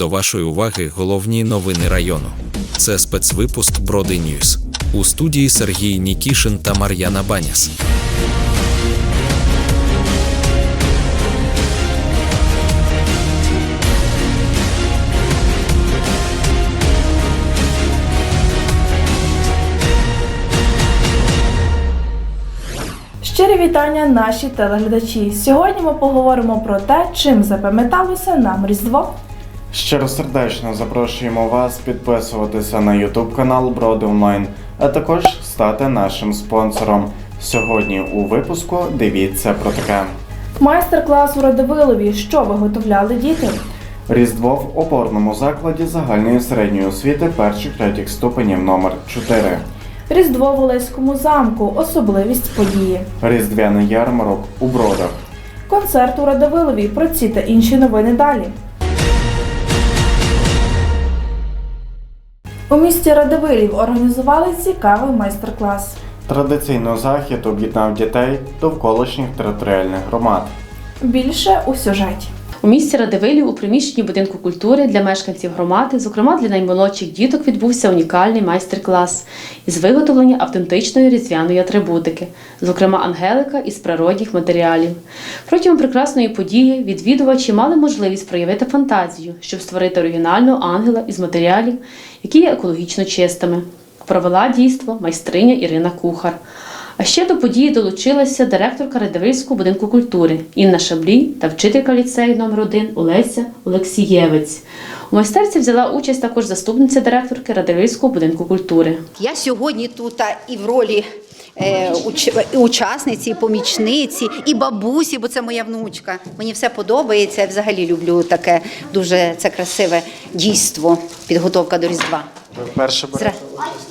до вашої уваги головні новини району. Це спецвипуск Броди Ньюс. У студії Сергій Нікішин та Мар'яна Баняс. Щирі вітання наші телеглядачі. Сьогодні ми поговоримо про те, чим запам'яталося нам Різдво. Щиросердечно запрошуємо вас підписуватися на YouTube канал Броди Онлайн, а також стати нашим спонсором. Сьогодні у випуску дивіться про таке. Майстер-клас у Радивилові, що виготовляли діти. Різдво в опорному закладі загальної середньої освіти перших третіх ступенів номер 4 Різдво в Олеському замку, особливість події. Різдвяний ярмарок у Бродах. Концерт у Радивилові. Про ці та інші новини далі. У місті Радивилів організували цікавий майстер-клас. Традиційно захід об'єднав дітей довколишніх територіальних громад. Більше у сюжеті. У місті Радивилів у приміщенні будинку культури для мешканців громади, зокрема для наймолодших діток, відбувся унікальний майстер-клас із виготовлення автентичної різдвяної атрибутики, зокрема ангелика із природних матеріалів. Протягом прекрасної події відвідувачі мали можливість проявити фантазію, щоб створити оригінального ангела із матеріалів, які є екологічно чистими. Провела дійство майстриня Ірина Кухар. А ще до події долучилася директорка Радивильського будинку культури Інна Шаблій та вчителька ліцею номер 1 Олеся Олексієвець. У майстерці взяла участь також заступниця директорки Радивильського будинку культури. Я сьогодні тут і в ролі і учасниці, і помічниці, і бабусі, бо це моя внучка. Мені все подобається. Я взагалі люблю таке дуже це красиве дійство, підготовка до Різдва. Ви вперше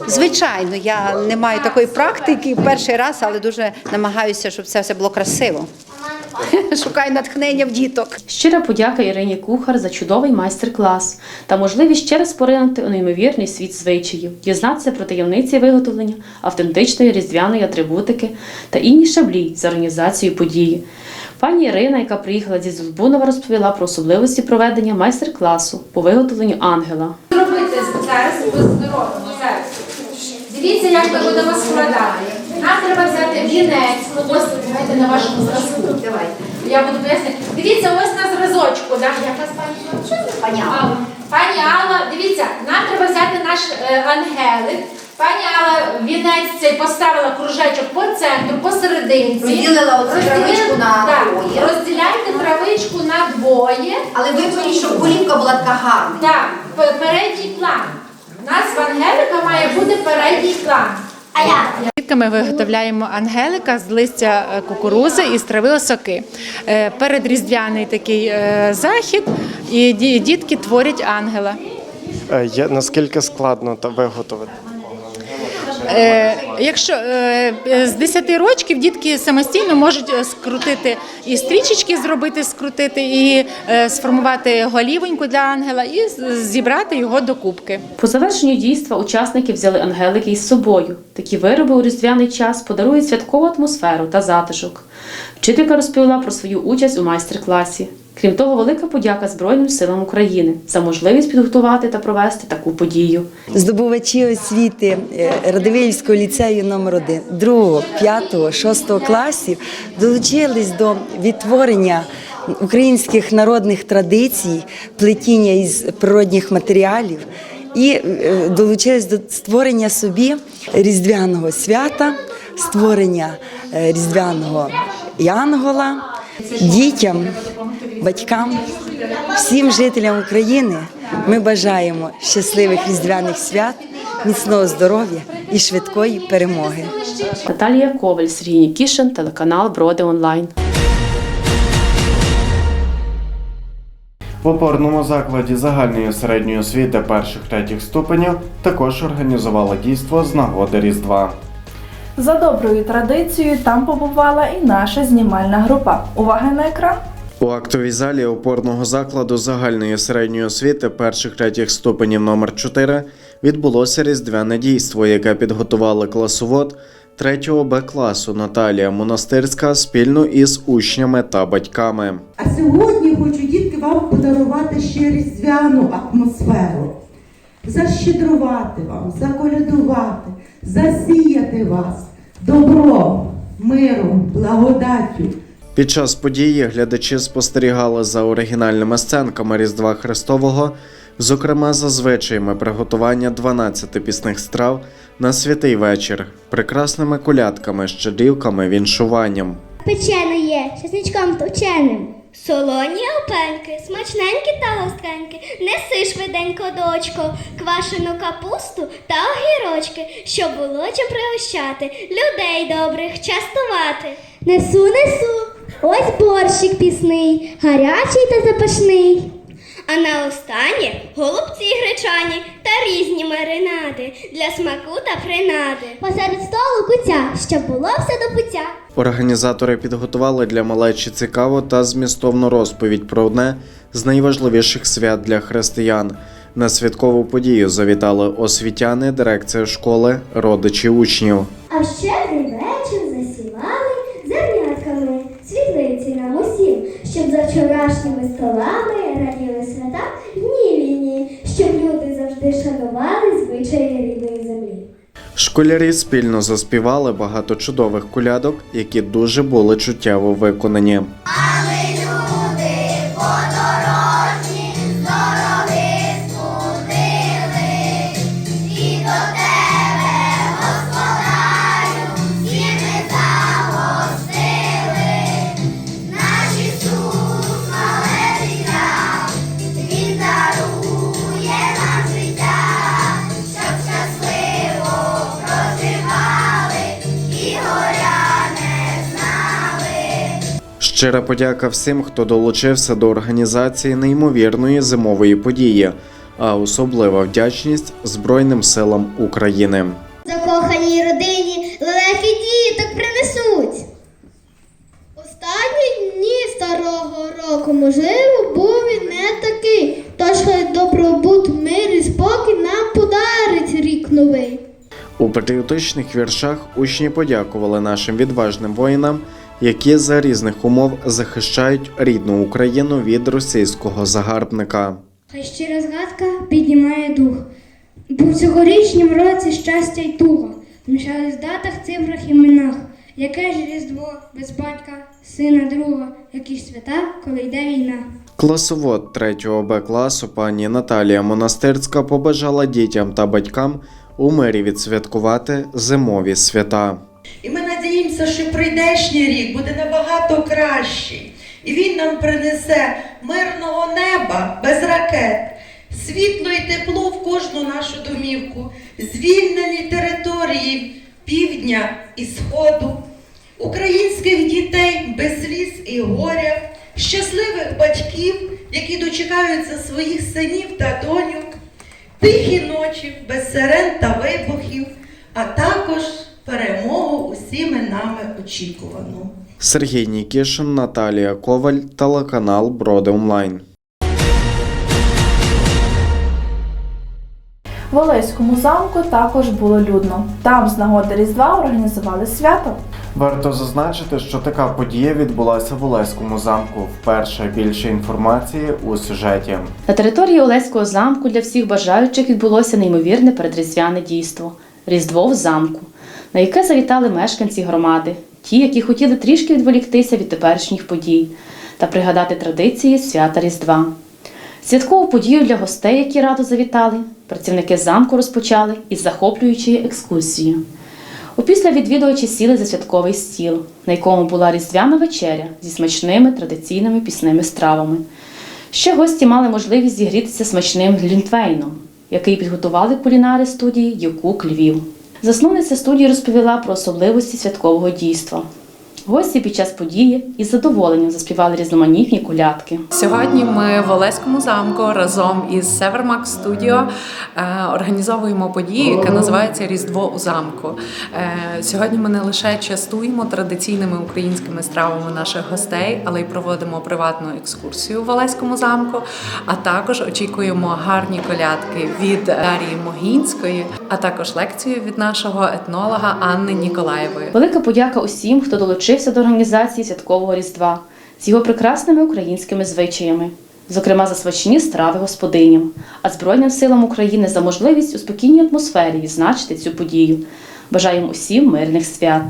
Звичайно, я не маю такої практики перший раз, але дуже намагаюся, щоб це все було красиво. Шукаю натхнення в діток. Щира подяка Ірині Кухар за чудовий майстер-клас та можливість ще раз поринути у неймовірний світ звичаїв, дізнатися про таємниці виготовлення автентичної різдвяної атрибутики та Інні Шаблій за організацію події. Пані Ірина, яка приїхала зі Зузбунова, розповіла про особливості проведення майстер-класу по виготовленню ангела. Робити зараз ми зробимо зараз. Дивіться, як ми будемо складати. Нам треба взяти вінець. Ну, ось давайте на вашому зразку. Давайте. Я буду пояснити. Дивіться, ось на зразочку. Да? Як вас пані? Пані Алла. Пані Алла, дивіться, нам треба взяти наш е, ангелик. Пані Алла вінець цей поставила кружечок по центру, посерединці. Розділила оцю травичку на так, двоє. Розділяйте травичку на двоє. Але виберіть, щоб голівка була така гарна. Так, пе- передній план. У нас в Ангелика має бути передній план. А я? Дітками виготовляємо ангелика з листя е, кукурузи і з трави осоки. Е, Передріздвяний такий е, захід, і дітки творять ангела. Наскільки складно та виготовити? Е, Якщо е, е, з 10 років дітки самостійно можуть скрутити і стрічечки зробити, скрутити, і сформувати голівоньку для ангела, і зібрати його до кубки. По завершенню дійства учасники взяли ангелики із собою. Такі вироби у різдвяний час подарують святкову атмосферу та затишок. Вчителька розповіла про свою участь у майстер-класі. Крім того, велика подяка Збройним силам України за можливість підготувати та провести таку подію. Здобувачі освіти е, Радивилівського ліцею номер 1 2, 5, 6 класів долучились до відтворення українських народних традицій, плетіння із природних матеріалів і е, долучились до створення собі різдвяного свята, створення е, різдвяного янгола дітям, батькам, всім жителям України ми бажаємо щасливих різдвяних свят, міцного здоров'я і швидкої перемоги. Наталія Коваль, Сергій Нікішин, телеканал Броди Онлайн. В опорному закладі загальної середньої освіти перших третіх ступенів також організувала дійство з нагоди Різдва. За доброю традицією там побувала і наша знімальна група. Увага на екран! У актовій залі опорного закладу загальної середньої освіти перших третіх ступенів номер 4 відбулося різдвяне дійство, яке підготувала класовод 3 Б класу Наталія Монастирська спільно із учнями та батьками. А сьогодні хочу дітки вам подарувати ще різдвяну атмосферу, защедрувати вам, заколядувати, засіяти вас добром, миром, благодаттю. Під час події глядачі спостерігали за оригінальними сценками Різдва Христового, зокрема за звичаями приготування 12 пісних страв на святий вечір, прекрасними колядками, щедрівками, віншуванням. Печене є, чесничком товченим. Солоні опеньки, смачненькі та гостренькі, неси швиденько, дочко, квашену капусту та огірочки, щоб було чим пригощати, людей добрих частувати. Несу, несу, ось борщик пісний, гарячий та запашний. А на останнє голубці гречані та різні маринади для смаку та принади. Посеред столу куця, щоб було все до пуття. Організатори підготували для малечі цікаву та змістовну розповідь про одне з найважливіших свят для християн. На святкову подію завітали освітяни, дирекція школи, родичі учнів. А в щедрий вечір засівали зернятками світлиці нам усім, щоб за вчорашніми столами раділи свята дні війні, щоб люди завжди шанували звичаї рідної землі. Школярі спільно заспівали багато чудових колядок, які дуже були чуттєво виконані. Щира подяка всім, хто долучився до організації неймовірної зимової події, а особлива вдячність Збройним силам України. Закоханій родині лелеки діток принесуть. Останні дні старого року, можливо, був він не такий. Тож хай добробут, мир і спокій нам подарить рік новий. У патріотичних віршах учні подякували нашим відважним воїнам, які за різних умов захищають рідну Україну від російського загарбника. Хай щира згадка піднімає дух. Був цьогорічнім році щастя й туга. Вмішались в датах, цифрах, іменах. Яке ж різдво без батька, сина, друга, які ж свята, коли йде війна. Класовод 3 Б класу пані Наталія Монастирська побажала дітям та батькам у мирі відсвяткувати зимові свята. І ми надіємося, що прийдешній рік буде набагато кращий. І він нам принесе мирного неба без ракет, світло і тепло в кожну нашу домівку, звільнені території півдня і сходу, українських дітей без сліз і горя, щасливих батьків, які дочекаються своїх синів та доньок, тихі ночі без сирен та вибухів, а також перемогу усіми нами очікувану. Сергій Нікішин, Наталія Коваль, телеканал Броди Онлайн. В Олеському замку також було людно. Там з нагоди Різдва організували свято. Варто зазначити, що така подія відбулася в Олеському замку. Вперше більше інформації у сюжеті. На території Олеського замку для всіх бажаючих відбулося неймовірне передріздвяне дійство Різдво в замку, на яке завітали мешканці громади, ті, які хотіли трішки відволіктися від теперішніх подій та пригадати традиції свята Різдва. Святкову подію для гостей, які радо завітали, працівники замку розпочали із захоплюючої екскурсії. Опісля відвідувачі сіли за святковий стіл, на якому була різдвяна вечеря зі смачними традиційними пісними стравами. Ще гості мали можливість зігрітися смачним глінтвейном, який підготували кулінари студії Юкук Львів. Засновниця студії розповіла про особливості святкового дійства. Гості під час події із задоволенням заспівали різноманітні колядки. Сьогодні ми в Олеському замку разом із Севермак Студіо організовуємо подію, яка називається Різдво у замку. Е, Сьогодні ми не лише частуємо традиційними українськими стравами наших гостей, але й проводимо приватну екскурсію в Олеському замку. А також очікуємо гарні колядки від Дарії Могінської, а також лекцію від нашого етнолога Анни Ніколаєвої. Велика подяка усім, хто долучився до організації святкового Різдва з його прекрасними українськими звичаями. зокрема за смачні страви господиням, а Збройним силам України за можливість у спокійній атмосфері відзначити цю подію. Бажаємо усім мирних свят.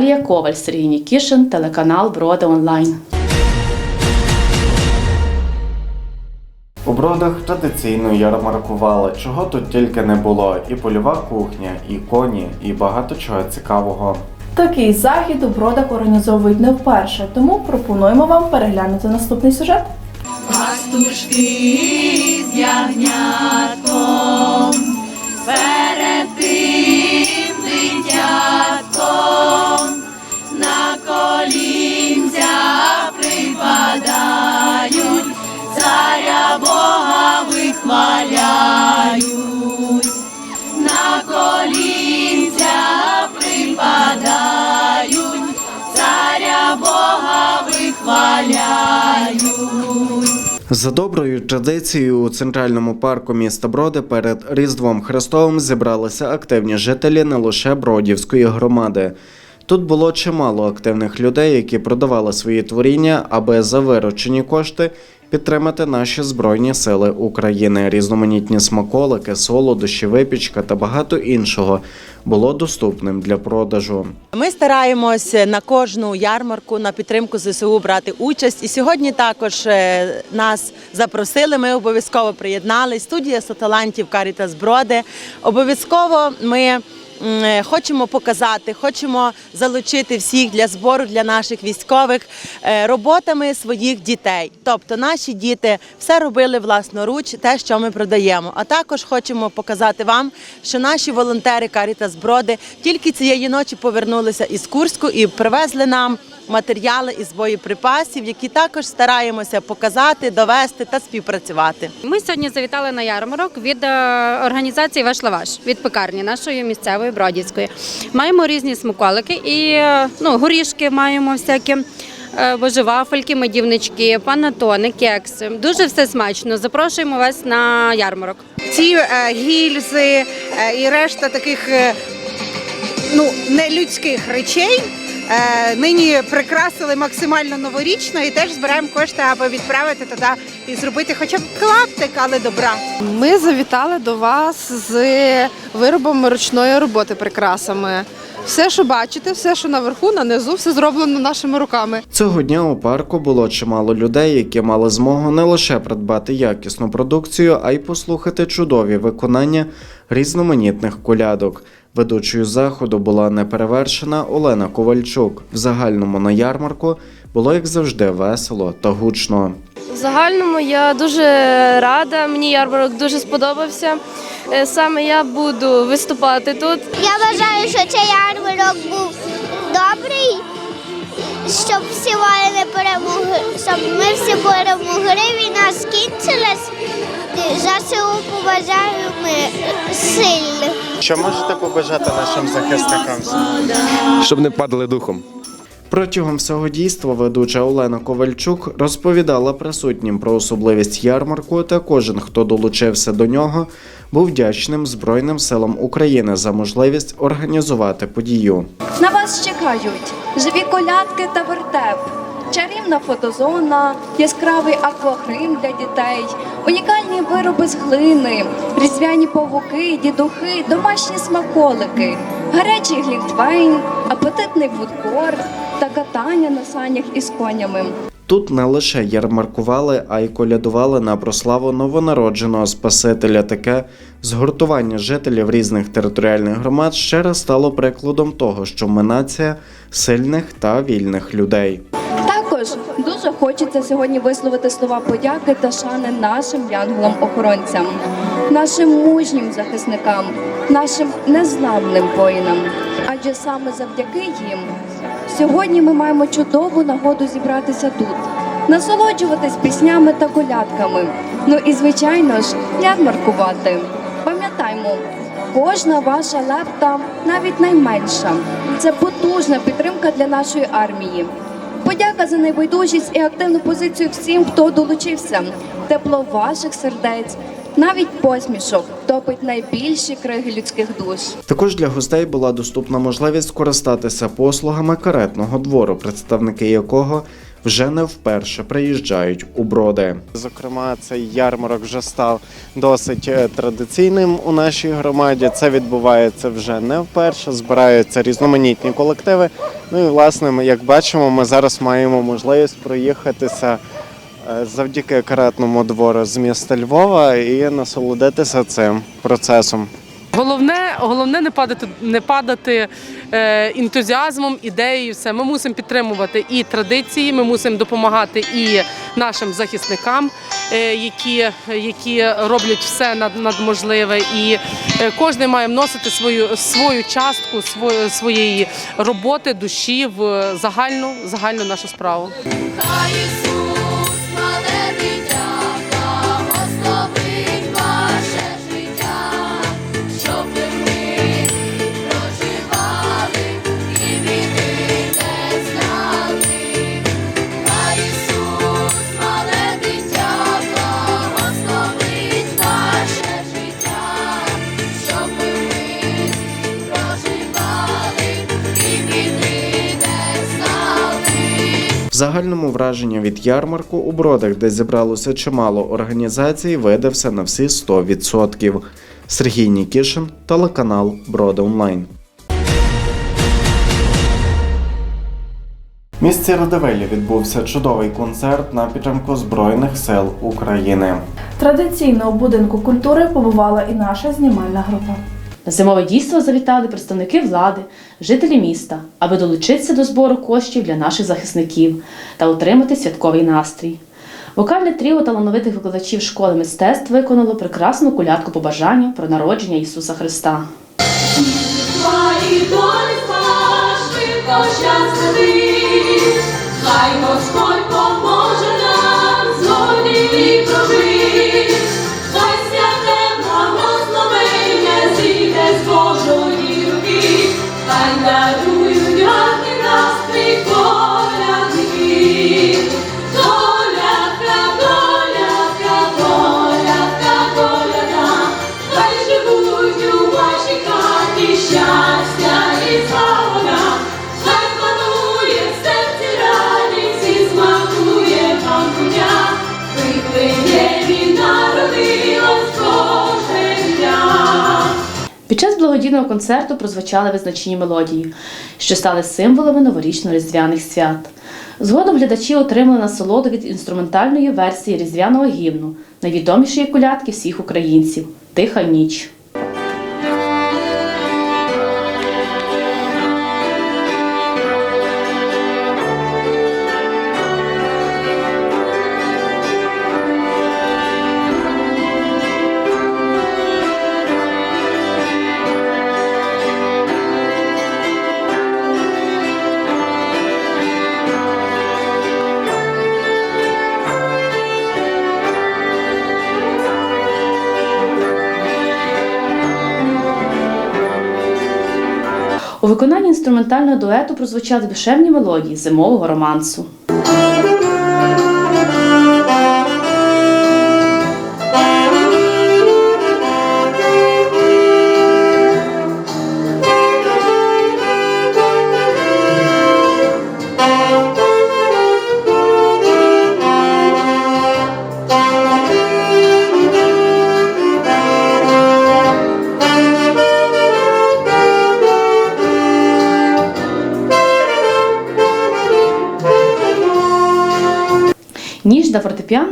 Наталія Коваль, Сергій Нікішин, телеканал Броди Онлайн. У бродах традиційно ярмаркували, чого тут тільки не було: і польова кухня, і коні, і багато чого цікавого. Такий захід у бродах організовують не вперше, тому пропонуємо вам переглянути наступний сюжет. Пастушки з ягнятком, перед тим дитятком, Бога на колінця припадають, царя Бога вихваляють. За доброю традицією у центральному парку міста Броди перед Різдвом Христовим зібралися активні жителі не лише Бродівської громади. Тут було чимало активних людей, які продавали свої творіння, аби за виручені кошти підтримати наші збройні сили України. Різноманітні смаколики, солодощі, випічка та багато іншого було доступним для продажу. Ми стараємось на кожну ярмарку на підтримку ЗСУ брати участь. І сьогодні також е, нас запросили. Ми обов'язково приєднались. Студія соталантів Карітас Броди. Обов'язково ми. Е, Хочемо показати, хочемо залучити всіх для збору для наших військових е, роботами своїх дітей. Тобто наші діти все робили власноруч, те, що ми продаємо. А також хочемо показати вам, що наші волонтери Карітас Броди тільки цієї ночі повернулися із Курську і привезли нам матеріали із боєприпасів, які також стараємося показати, довести та співпрацювати. Ми сьогодні завітали на ярмарок від е, організації Ваш Лаваш від пекарні нашої місцевої бродівської. Маємо різні смаколики і е, ну, горішки маємо всякі. е, Боже, вафельки, медівнички, панатони, кекси. Дуже все смачно. Запрошуємо вас на ярмарок. ці е, гільзи е, і решта таких е, ну, нелюдських речей. Е, Нині прикрасили максимально новорічно і теж збираємо кошти, аби відправити туди і зробити хоча б клаптик, але добра. Ми завітали до вас з виробами ручної роботи, прикрасами. Все, що бачите, все, що наверху, на низу, все зроблено нашими руками. Цього дня у парку було чимало людей, які мали змогу не лише придбати якісну продукцію, а й послухати чудові виконання різноманітних колядок. Ведучою заходу була неперевершена Олена Ковальчук. В загальному на ярмарку було як завжди весело та гучно. В загальному я дуже рада. Мені ярмарок дуже сподобався. Е, Саме я буду виступати тут. Я вважаю, що цей ярмарок був добрий, щоб всі воїни перемогли, щоб ми всі перемогли, війна скінчилась. ЗСУ побажаємо сильних. Що можете побажати нашим захисникам? щоб не падали духом. Протягом всього дійства ведуча Олена Ковальчук розповідала присутнім про особливість ярмарку, та кожен, хто долучився до нього, був вдячним Збройним силам України за можливість організувати подію. На вас чекають живі колядки та вертеп, чарівна фотозона, яскравий аквагрим для дітей, унікальні вироби з глини, різдвяні павуки, дідухи, домашні смаколики, гарячий глінтвейн, апетитний фудкор та катання на санях із конями. Тут не лише ярмаркували, а й колядували на прославу новонародженого Спасителя. Таке згуртування жителів різних територіальних громад ще раз стало прикладом того, що ми нація сильних та вільних людей. Також дуже хочеться сьогодні висловити слова подяки та шани нашим янголам-охоронцям, нашим мужнім захисникам, нашим незламним воїнам. Адже саме завдяки їм сьогодні ми маємо чудову нагоду зібратися тут, насолоджуватись піснями та колядками. Ну і звичайно ж, ярмаркувати. Пам'ятаймо, кожна ваша лепта, навіть найменша, це потужна підтримка для нашої армії. Подяка за небайдужість і активну позицію всім, хто долучився. Тепло ваших сердець, навіть посмішок топить найбільші криги людських душ. Також для гостей була доступна можливість скористатися послугами каретного двору, представники якого вже не вперше приїжджають у броди. Зокрема, цей ярмарок вже став досить е, традиційним у нашій громаді. Це відбувається вже не вперше. Збираються різноманітні колективи. Ну і власне, як бачимо, ми зараз маємо можливість проїхатися завдяки каретному двору з міста Львова і насолодитися цим процесом. Головне, головне не падати, не падати е, ентузіазмом, ідеєю. Все ми мусимо підтримувати і традиції. Ми мусимо допомагати і нашим захисникам, е, які, які роблять все над, надможливе. І е, кожен має вносити свою свою частку свої, своєї роботи, душі в загальну загальну нашу справу. Загальному враження від ярмарку у бродах, де зібралося чимало організацій, видався на всі 100%. Сергій Нікішин, телеканал Броди Онлайн. В місті Радивилі відбувся чудовий концерт на підтримку Збройних сил України. Традиційно у будинку культури побувала і наша знімальна група. На зимове дійство завітали представники влади, жителі міста, аби долучитися до збору коштів для наших захисників та отримати святковий настрій. Вокальне тріо талановитих викладачів школи мистецтв виконало прекрасну колядку побажання про народження Ісуса Христа. Хай Господь поможе нам згодні прожити, благодійного концерту прозвучали визначні мелодії, що стали символами новорічно-різдвяних свят. Згодом глядачі отримали насолоду від інструментальної версії різдвяного гімну, найвідомішої колядки всіх українців Тиха ніч. Інструментального дуету прозвучать душевні мелодії зимового романсу.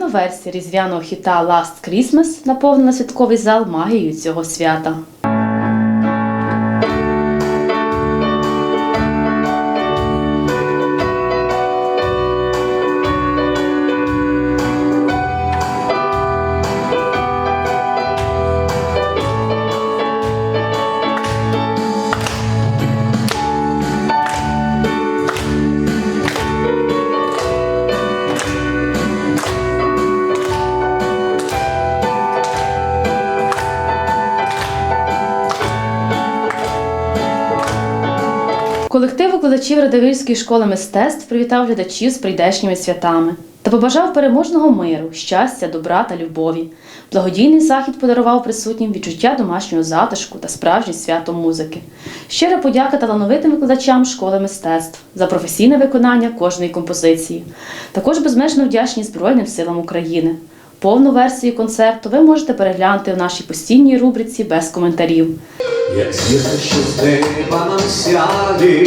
Версія різдвяного хіта Last Christmas наповнила святковий зал магією цього свята. Викладачів Радивильської школи мистецтв привітав глядачів з прийдешніми святами та побажав переможного миру, щастя, добра та любові. Благодійний захід подарував присутнім відчуття домашнього затишку та справжнє свято музики. Щира подяка талановитим викладачам школи мистецтв за професійне виконання кожної композиції. Також безмежно вдячні Збройним силам України. Повну версію концерту ви можете переглянути в нашій постійній рубриці без коментарів. Як зірка, що з неба нам сяде,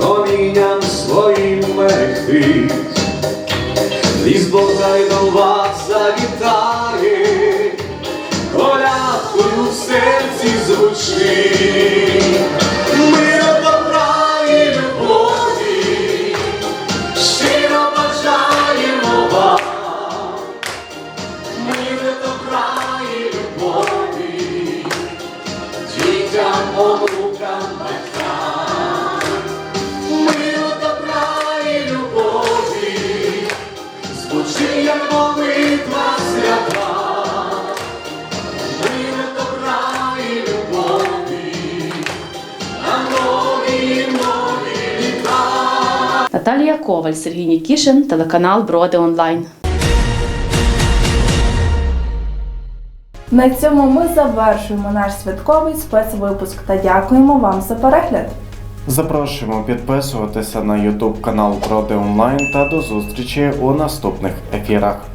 промінням своїм мерехти, ліс болтай до вас завітає, колядкою в серці звучить. Молитва свята, миру, добра і любові, на нові, нові літа. Наталія Коваль, Сергій Нікішин, телеканал Броди Онлайн. На цьому ми завершуємо наш святковий спецвипуск та дякуємо вам за перегляд. Запрошуємо підписуватися на YouTube канал Проти Онлайн та до зустрічі у наступних ефірах.